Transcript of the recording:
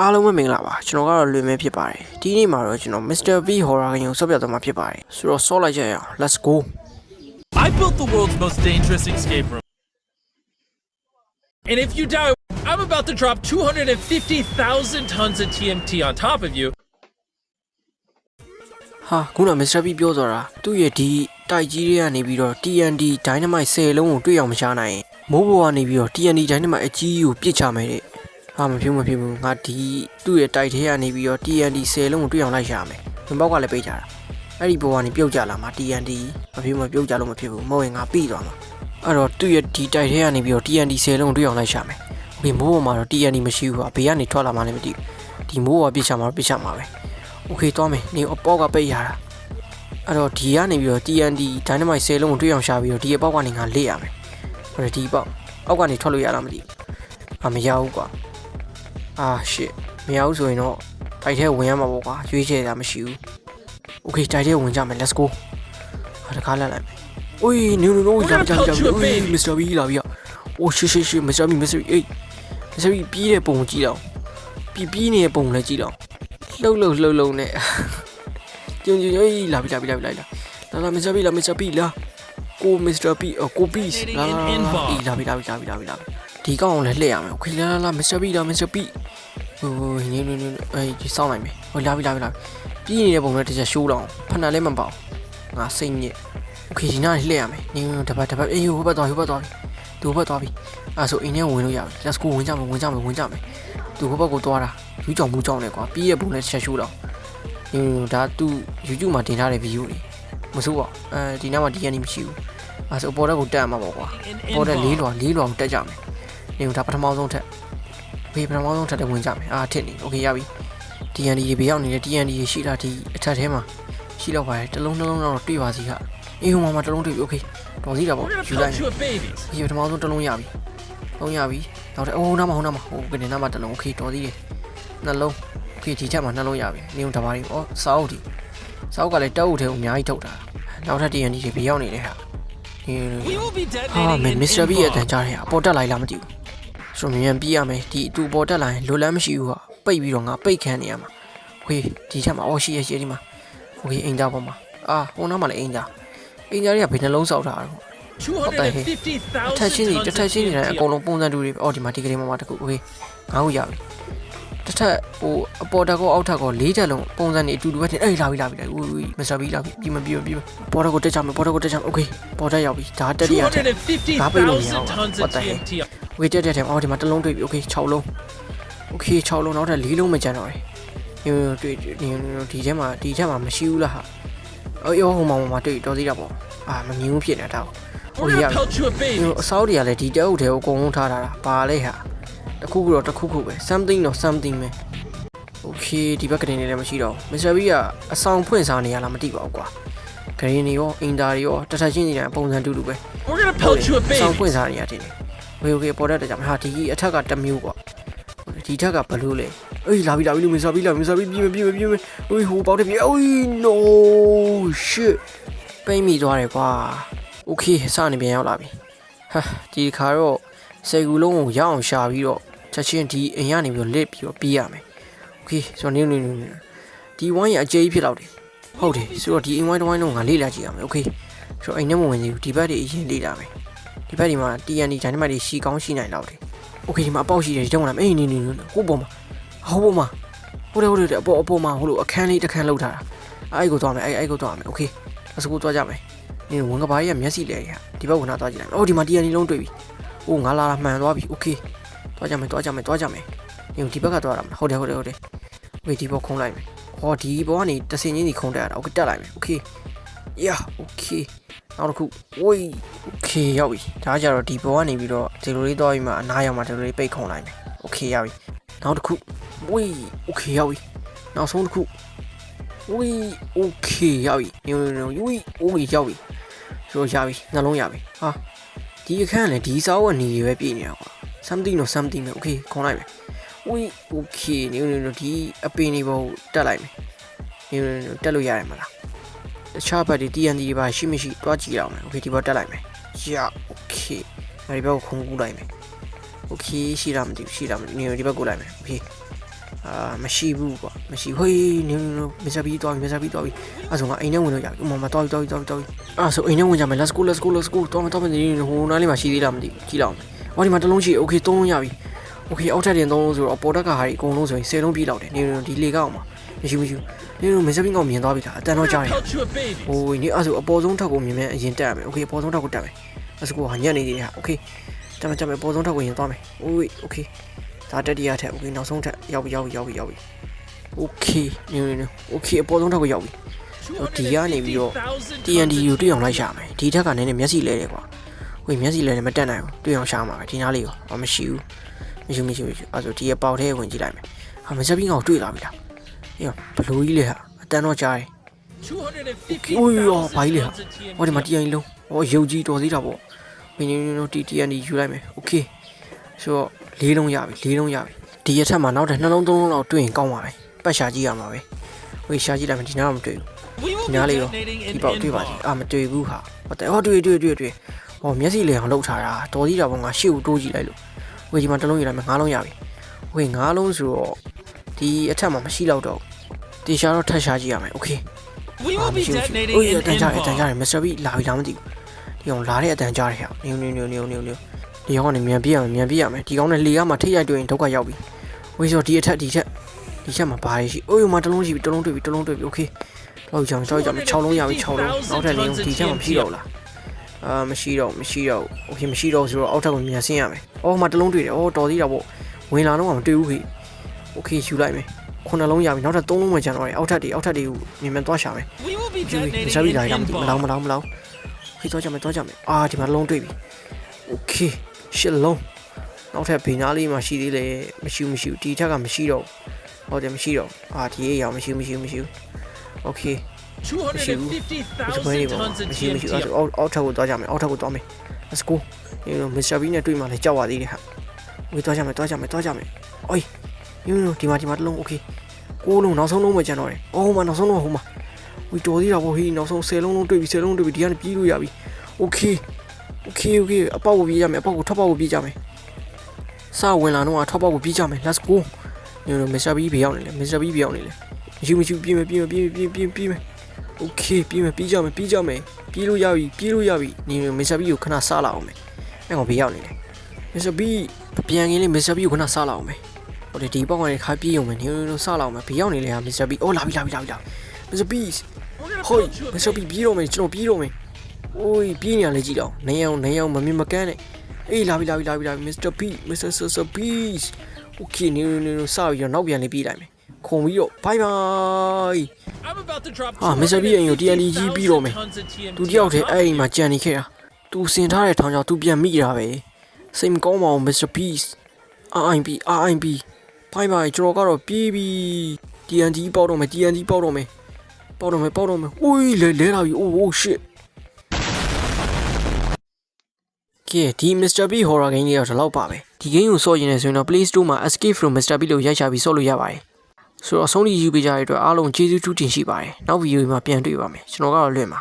အားလုံးပဲမင်္ဂလာပါကျွန်တော်ကတော့လွင်မဲဖြစ်ပါတယ်ဒီနေ့မှာတော့ကျွန်တော် Mr. B Horror Game ကိုဆော့ပြသွားမှာဖြစ်ပါတယ်ဆိုတော့ဆော့လိုက်ကြရအောင် Let's go I built the world's most dangerous escape room. And if you die, I'm about to drop 250,000 tons of TNT on top of you. ဟာခုန Mr. B ပြောသွားတာသူ့ရဲ့ဒီတိုက်ကြီးတွေကနေပြီးတော့ TNT Dynamite 10လုံးကိုတွေ့အောင်မချနိုင်ရင်မိုးဘောကနေပြီးတော့ TNT Dynamite အကြီးကြီးကိုပစ်ချမယ်တဲ့ ဟာမဖြစ်မဖြစ်ဘူးငါဒီသူ့ရဲ့တိုက်ထဲကနေပြီးတော့ TNT 10လုံးကိုတွေ့အောင်လိုက်ရှာမယ်ဝင်ပေါက်ကလည်းပိတ်ကြတာအဲ့ဒီဘောကနေပြုတ်ကြလာမှာ TNT မဖြစ်မပြုတ်ကြလို့မဖြစ်ဘူးမဟုတ်ရင်ငါပြီးသွားမှာအဲ့တော့သူ့ရဲ့ဒီတိုက်ထဲကနေပြီးတော့ TNT 10လုံးကိုတွေ့အောင်လိုက်ရှာမယ်ဘယ်မိုးပေါ်မှာတော့ TNT မရှိဘူးဟာဘေးကနေထွက်လာမှလည်းမသိဘူးဒီမိုးပေါ်ပစ်ချမှာတော့ပစ်ချမှာပဲโอเคသွားမယ်နေအပေါက်ကပိတ်ရတာ အဲ့တော့ဒီကနေပြီးတော့ TNT Dynamite 10လုံးကိုတွေ့အောင်ရှာပြီးတော့ဒီအပေါက်ကနေငါလေ့ရမယ်။ဟုတ်တယ်ဒီအပေါက်အောက်ကနေထွက်လို့ရလားမသိဘူး။အာမရဘူးကွာ။ အာ shit မရဘူးဆိုရင်တော့တိုက်ထဲဝင်ရမှာပေါ့ကွာရွေးချယ်တာမရှိဘူး။ Okay တိုက်ထဲဝင်ကြမယ် let's go ။ဟာတကားလက်လိုက်မယ်။အိုး no no no လာပြီလာပြီလာပြီအိုး Mr. B လာပြီ။အိုး shit shit shit Mr. B Mr. B အေး Mr. B ပြေးတဲ့ပုံကိုကြည့်တော့ပြေးပြေးနေတဲ့ပုံကိုလည်းကြည့်တော့လှုပ်လှုပ်လှုပ်လှုပ်နဲ့ ကျုံကျုံအေးလာပြီလာပြီလာပြီလာပြီလာလာမစ္စတာဘီလာမစ္စတာဘီလာကိုမစ္စတာဘီအော်ကိုဘီစ်လာလာအေးလာပြီလာပြီလာပြီလာပြီလာပြီဒီကောင်ကိုလည်းလှည့်ရမယ်โอเคလာလာလာမစ္စတာဘီလာမစ္စတာဘီ ဟိုညင်းညင်းအေးဒီစောင်းလိုက်မယ်ဟိုလာပြီလာပြီလာပြီပြီးနေတဲ့ပုံနဲ့တစ်ချက်ရှိုးတော့ဖဏလည်းမပေါငါစိတ်ညစ်โอเคဒီနားလှည့်ရမယ်ညင်းတပတ်တပတ်အေးဟိုဘက်သွားဟိုဘက်သွားပြီသူဘက်သွားပြီအဲဆိုအင်းထဲဝင်လို့ရပြီ let's go ဝင်ကြမယ်ဝင်ကြမယ်ဝင်ကြမယ်သူဘက်ကိုသွားတာယူကြောင်မူကြောင်နဲ့ကွာပြီးရဲ့ပုံနဲ့တစ်ချက်ရှိုးတော့ ဟင်းဒါသူ YouTube မှာတင်ထားတဲ့ video တွေမစိုးပါဘူးအဲဒီနောက်မှာ DNA မရှိဘူးအဲဆိုပေါ်တော့ကိုတက်ရမှာပေါ့ကွာပေါ်တဲ့လေးလွာလေးလွာကိုတက်ကြမယ်နေဒါပထမဆုံးထက် ဘေးပထမဆုံးထက်လည်းဝင်ကြမယ်အာထစ်နေโอเคရပြီ DNA တွေဘေးရောက်နေတဲ့ DNA တွေရှိတာဒီအထက်ထဲမှာရှိတော့ပါတယ်တစ်လုံးတစ်လုံးတော့တွေ့ပါစီခအေးဟိုမှာမှာတစ်လုံးတွေ့ပြီโอเคတော်စီတာပေါ့ We're gonna ယူလိုက် pelt မယ် you with babies. ဒီပထမဆုံးတစ်လုံးရပြီလုံးရပြီနောက်တဲ့အိုးနားမှာဟိုနားမှာဟိုကနေနားမှာတစ်လုံးโอเคတော်သေးတယ်နှလုံးโอเคဒီချက်မှာနှလုံးရပြီနေုံတပါးလေးဩစာအုပ်ဒီစာအုပ်ကလည်းတောက်အုပ်ထဲကိုအများကြီးထုတ်တာနောက်ထပ် TNT တွေဘေးရောက်နေတယ်ဟာဒီ We will be ဟာမ detonating င်း an မစ္စတာဘီရဲ့အတ inbox. န်ကြားတယ်ဟာပေါ်တက်လိုက်လားမသိဘူး ဆိုတော့မြန်မြန်ပြေးရမယ်ဒီအတူပေါ်တက်လာရင်လွတ်လန်းမရှိဘူးဟာပိတ်ပြီးတော့ငါပိတ်ခံနေရမှာဝေးဒီချက်မှာအော်ရှိရရှိဒီမှာโอเคအင်ဂျာပေါ်မှာအာဟိုနားမှာလည်းအင်ဂျာအင်ဂျာတွေကဘယ်နှလုံးစောက်ထားတာလဲ 250,000 အထက်ချင်းကြီး tons တစ်ထက် of ချင်းကြီးတိုင်းအ TNT. ကုန်လုံးပုံစံတူတွေပဲအော်ဒီမှာဒီကလေးမှာတစ်ခုโอเคငါ့ကိုရပြီတစ်ထက်ဟိုအပေါ်တက်ကောအောက်ထက်ကောလေးတက်လုံးပုံစံတွေအတူတူပဲတင်အေးလာပြီလာပြီလာပြီဦးဦးမစ္စတာဘီလာပြီပြီးမပြီးမပြီးမပေါ်တက်ကိုတက်ချမယ်ပေါ်တက်ကိုတက်ချမယ်โอเคပေါ်တက်ရောက်ပြီဒါတက်ရတက် 250,000 tons of What the heck? TNT. โอเ ဝေတက်တဲ့ထဲမှာအော်ဒီမှာတစ်လုံးတွေ့ပြီ okay 6လုံး okay 6လုံးနောက်ထပ်4လုံးမကျန်တော့ဘူးညိုတွေ့ဒီထဲမှာဒီထဲမှာမရှိဘူးလားဟာအော်ရောဟိုမှာဟိုမှာတွေ့တော်သေးတာပေါ့အာမမြင်ဘူးဖြစ်နေတာတော့ဟိုရညိုအစောတွေကလည်းဒီတအုပ်ထဲကိုအကုန်လုံးထားတာပါလေဟာတခုခုတော့တခုခုပဲ something တော့ something ပဲ okay ဒီဘက်ကနေလည်းမရှိတော့ Mr. B ကအဆောင်ဖွင့်စားနေရလားမသိပါဘူးကွာဂရင်းတွေရောအင်တာတွေရောတထချင်းနေတာပုံစံတူတူပဲ We're going to pelt you a bit ဆောင်ဖွင့်စားနေရတယ် ဝေဝေပေါ်တဲ့တကြမှာဒီအထက်ကတစ်မျိုးပေါ့ဒီထက်ကဘလို့လဲအေးလာပြီလာပြီလူမစားပြီလာမစားပြီပြေးပြေးပြေးဟိုဟိုပေါက်တယ်ပြေးအေး no shit ပိတ်မိသွားတယ်ကွာ okay စနေပြန်ရောက်လာပြီဟာဒီခါတော့စေကူလုံးကိုရအောင်ရှာပြီးတော့ချက်ချင်းဒီအိမ်ကနေပြီးတော့လစ်ပြီးတော့ပြေးရမယ် okay ဆိုတော့နင်းနင်းနင်းဒီဝိုင်းရအကျေးကြီးဖြစ်တော့တယ်ဟုတ်တယ်ဆိုတော့ဒီအိမ်ဝိုင်းတစ်ဝိုင်းလုံးကလေ့လာကြည့်ရမယ် okay ဆိုတော့အိမ်ထဲမှာဝင်နေဒီဘက်တွေအရင်လေ့လာမယ် ဒီဘက်ဒီမှာ TNT ဒိုင်နမိုက်တွေရှီကောင်းရှိနိုင်တော့တယ်โอเคဒီမှာအပေါက်ရှိတယ်ဒီတော့လာမယ်အေးနေနေနေဟိုပေါ်မှာဟိုပေါ်မှာဟိုတယ်ဟိုတယ်အပေါ်အပေါ်မှာဟိုလိုအခန်းလေးတစ်ခန်းလောက်ထားတာအဲ့ကိုသွားမယ်အဲ့အဲ့ကိုသွားမယ်โอเคအစကူသွားကြမယ် နေဝင်ကဘာကြီးကမျက်စိလဲရဒီဘက်ဝင်လာသွားကြည့်လိုက်။အော်ဒီမှာတီယန်နီလုံးတွေ့ပြီ။အိုးငါလာတာမှန်သွားပြီ။ Okay ။သွားကြမယ်သွားကြမယ်သွားကြမယ်။နေဒီဘက်ကသွားတာမလား။ဟုတ်တယ်ဟုတ်တယ်ဟုတ်တယ်။ဝေးဒီဘက်ခုံးလိုက်မယ်။ဟောဒီဘောကနေတစင်ချင်းစီခုံးတက်ရတာ။ Okay တက်လိုက်မယ်။ Okay ။ Yeah okay ။ နောက်တစ်ခုဝေး Okay ရောက်ပြီ။ဒါကြတော့ဒီဘောကနေပြီးတော့ဒီလိုလေးသွားပြီးမှအနားရောက်မှဒီလိုလေးပိတ်ခုံလိုက်မယ်။ Okay ရောက်ပြီ။နောက်တစ်ခုဝေး Okay ရောက်ပြီ။နောက်ဆုံးတစ်ခုဝေး Okay ရောက်ပြီ။ညိုညိုဝေး Okay ရောက်ပြီ။ဆိုတော့ရပြီနှလုံးရပြီဟာဒီအခန်းကလည်းဒီစာအုပ်ကနေတွေပဲပြည့်နေတာကွာ something တော့ something ပဲ okay ခေါင်းလိုက်မယ် we okay နေနေနေဒီအပင်တွေပေါ်တက်လိုက်မယ်နေနေနေတက်လို့ရတယ်မလား တခြားဘက်ဒီ TNT တွေပါရှိမရှိတွားကြည့်ရအောင်မယ် okay ဒီပေါ်တက်လိုက်မယ်ရ okay ငါဒီဘက်ကိုခုံကူးလိုက်မယ် okay ရှိလားမသိဘူးရှိလားမသိဘူးနေဒီဘက်ကိုလိုက်မယ် okay အအာမရှိဘူးကွာမရှိဟေးနင်မစ္စတာဘီတော်ပြီမစ္စတာဘီတော်ပြီအဲ့ဆိုငါအိမ်ထဲဝင်လို့ရပြီဥမာမတော်ပြီတော်ပြီတော်ပြီတော်ပြီအဲ့ဆိုအိမ်ထဲဝင်ကြမယ် let's go let's go let's go တော်မတော်မနေဟိုနားလေးမှာရှိသေးလားမသိဘူးကြည့်လောက်ဟောဒီမှာတစ်လုံးရှိ okay သုံးလုံးရပြီ okay အောက်ထပ်တင်သုံးလုံးဆိုတော့ပေါ်တက်ကဟာဒီအကုန်လုံးဆိုရင်10လုံးပြည့်လောက်တယ်နင်ဒီလေကောက်မှာ မရှိမရှိနင်မစ္စတာဘီကောင်မြင်သွားပြီလားအတန်တော့ကြားရင် Pelt you a baby. ဟိုနေအဲ့ဆိုအပေါ်ဆုံးထပ်ကိုမြင်မြင်အရင်တက်ရမယ်။ Okay အပေါ်ဆုံးထပ်ကိုတက်မယ်။အဲ့ဆိုဟာညက်နေသေးတယ်ဟာ။ Okay တက်မယ်တက်မယ်အပေါ်ဆုံးထပ်ကိုရင်သွားမယ်။ Okay Okay ဒါတက်တရားထက် Okay နောက်ဆုံးထပ်ရောက်ပြီရောက်ပြီရောက်ပြီရောက်ပြီ။ Okay နေနေနေ Okay အပေါ်ဆုံးထပ်ကိုရောက်ပြီ။ဒီကနေပြီးတော့250,000 TND tons ကိုတွေ့အောင်လိုက်ရှာမယ်။ဒီထက်ကနည်းနည်းမျက်စိလဲတယ်ကွာ။ဟိုမျက်စိလဲတယ်မတက်နိုင်ဘူး။တွေ့အောင်ရှာမှာပဲဒီနားလေးကို။ဘာမရှိဘူး။မရှိမရှိမရှိအဲ့ဆိုဒီရဲ့ပေါက်ထဲဝင်ကြည့်လိုက်မယ်။ဟာမစပင်းကောင်တွေ့လာပြီလား။ အေးဘလူးကြီးလေဟာအတန်တော့ကြားတယ်။ 250,000 Ui, oh, phải liền. tons of TNT. ဟောဒီမှာ TN လုံးဟောရုပ်ကြီးတော်သေးတာပေါ့မင်းတို့တို့ TN ယူလိုက်မယ်โอเคဆိုတော့လေးလုံးရပြီလေးလုံးရပြီဒီရက်ထက်မှာနောက်တဲ့နှလုံးသုံးလုံးလောက်တွေ့ရင်ကောင်းပါပဲပတ်ရှာကြည့်ရမှာပဲဝေးရှာကြည့်လိုက်မယ်ဒီနားတော့မတွေ့ We ဘူး will ဒီ be နားလေးရော detonating ဒီ an ပေါက်တွေ့ပါစီ inbox. အာမတွေ့ဘူးဟာဟောတဲ့ဟောတွေ့တွေ့တွေ့တွေ့ဟောမျက်စိလေအောင်လှုပ်ထားတာတော်သေးတာပေါ့ငါရှေ့ကိုတိုးကြည့်လိုက်လို့ဝေးဒီမှာတစ်လုံးယူလိုက်မယ်ငါးလုံးရပြီဝေးငါးလုံးဆိုတော့ဒီအထက်မှာမရှိတော့တော့ တေရှာတော့ထပ်ရှာကြည့်ရမယ်โอเค We အာ will မ be ရှိဘူးရှိ detonating ဘူး an အတန်ကြားတယ်အတန်ကြား inbox. တယ်မစ္စတာဘီလာပြီလားမသိဘူးဒီကောင်လာတဲ့အတန်ကြားတယ်ဟဲ့နင်းနင်းနင်းနင်းနင်းနင်းဒီကောင်ကနေမြန်ပြေးရမယ်မြန်ပြေးရမယ်ဒီကောင်နဲ့လေကမှထိတ်ရိုက်တွေ့ရင်ဒုက္ခရောက်ပြီဝေးဆိုဒီအထက်ဒီထက်ဒီချက်မှာဘာရရှိအိုးယမတစ်လုံးရှိပြီတစ်လုံးတွေ့ပြီတစ်လုံးတွေ့ပြီโอเคတော့ကြောင်တော့ကြောင်6လုံးရပြီ6လုံးနောက်ထပ်လေးဒီချက်မှာမရှိတော့လားအာမရှိတော့မရှိတော့โอเคမရှိတော့ဆိုတော့အောက်ထပ်ကိုမြန်ဆင်းရမယ်အော်မှာတစ်လုံးတွေ့တယ်အော်တော်သေးတာပေါ့ဝင်လာတော့မှမတွေ့ဘူးခေโอเคယူလိုက်မယ် ခုနှလုံးရပြီနောက်ထပ်၃လုံးမှကျန်တော့တယ်အောက်ထပ်တွေအောက်ထပ်တွေကိုမြင်မြန်သွားရှာမယ်ကျူရီရှာပြီးလာရမလားမလားမလားခေးသွားကြမယ်သွားကြမယ်အာဒီမှာလုံးတွေ့ပြီโอเคရှစ်လုံးနောက်ထပ်ဘေးနားလေးမှာရှိသေးတယ်မရှိဘူးမရှိဘူးဒီထက်ကမရှိတော့ဟုတ်တယ်မရှိတော့အာဒီရေရောင်မရှိဘူးမရှိဘူးမရှိဘူးโอเค250,000 tons of GMT အောက်ထပ်ကိုသွားကြမယ်အောက်ထပ်ကိုသွားမယ် let's go ဒီလို Mr. B နဲ့တွေ့မှလည်းကြောက်ပါသေးတယ်ဟာဝေးသွားကြမယ်သွားကြမယ်သွားကြမယ်အိုးယူဒီမှာဒီမှာတလုံး okay 6လုံးနောက်ဆုံးလုံးပဲကျန်တော့တယ်အော်ဟိုမှာနောက်ဆုံးလုံးဟိုမှာဝီတော်သေးတာပေါ့ဟေးနောက်ဆုံး10လုံးလုံးတွေ့ပြီ10လုံးတွေ့ပြီဒီကနေပြီးလို့ရပြီโอเคโอเคโอเคအပေါက်ကိုပြေးကြမယ်အပေါက်ကိုထောက်ပေါက်ကိုပြေးကြမယ်စဝင်လာတော့အထောက်ပေါက်ကိုပြေးကြမယ် let's go ညိုမစ္စတာဘီဘေးရောက်နေလေမစ္စတာဘီဘေးရောက်နေလေမရှိမရှိပြေးမယ်ပြေးမယ်ပြေးမယ်ပြေးပြေးမယ်โอเคပြေးမယ်ပြေးကြမယ်ပြေးကြမယ်ပြေးလို့ရပြီပြေးလို့ရပြီညိုမစ္စတာဘီကိုခဏစလာအောင်မယ်အဲ့ကောင်ဘေးရောက်နေလေမစ္စတာဘီပြန်ခင်းလေးမစ္စတာဘီကိုခဏစလာအောင်မယ် ဟိုဒီပေါက်ကနေခါပြေးအောင်မယ်ညညစားလာအောင်မယ်ဘေးရောက်နေလေဟာမစ္စတာဘီအော်လာပြီလာပြီလာပြီလာမစ္စတာဘီ ဟိုမစပီပြီးတော့မယ်ကျွန်တော်ပြီးတော့မယ်။အိုးပြီးနေရလေကြည့်တော့နေအောင်နေအောင်မမြင်မကန်းနဲ့။အေးလာပြီလာပြီလာပြီလာပြီမစ္စတာဘီမစ္စတာဆာဆာဘီစ်โอเคနေနေနေစပြီးတော့နောက်ပြန်လေးပြေးလိုက်မယ်။ခုံပြီးတော့ဘိုင်ဘိုင် I'm about to drop ဟာမစ္စတာဘီရင်ကို TNT ကြီးပြီးတော့မယ် tons of TNT သူတယောက်တည်း on top အဲ့အိမ်မှာကြံနေခဲ့တာ။ तू စင်ထားတဲ့ထောင်ကြောင့် तू ပြန်မိတာပဲ။စိတ်မကောင်းပါဘူးမစ္စတာဘီစ် RIP RIP ဘိုင်ဘိုင်ကျွန်တော်ကတော့ပြေးပြီ TNT ပေါက်တော့မယ် TNT ပေါက်တော့မယ်ပေါက်တော့မယ်ပေါက်တော့မယ်။ဦးလေလဲလာပြီ။ Oh oh shit ကဲဒီ Mr. B horror game လေးတော့ဒီလောက်ပါပဲဒီ game ကိုဆော့ရင်လည်းဆိုရင်တော့ Play Store မှာ Escape from Mr. B လို့ရိုက်ချပြီးဆော့လို့ရပါတယ်ဆိုတော့အဆုံးထိယူပေးကြတဲ့အတွက်အားလုံးကျေးဇူးတူးတင်ရှိပါတယ်နောက်ဗီဒီယိုမှာပြန်တွေ့ပါမယ်ကျွန်တော်ကတော့လွင့်ပါ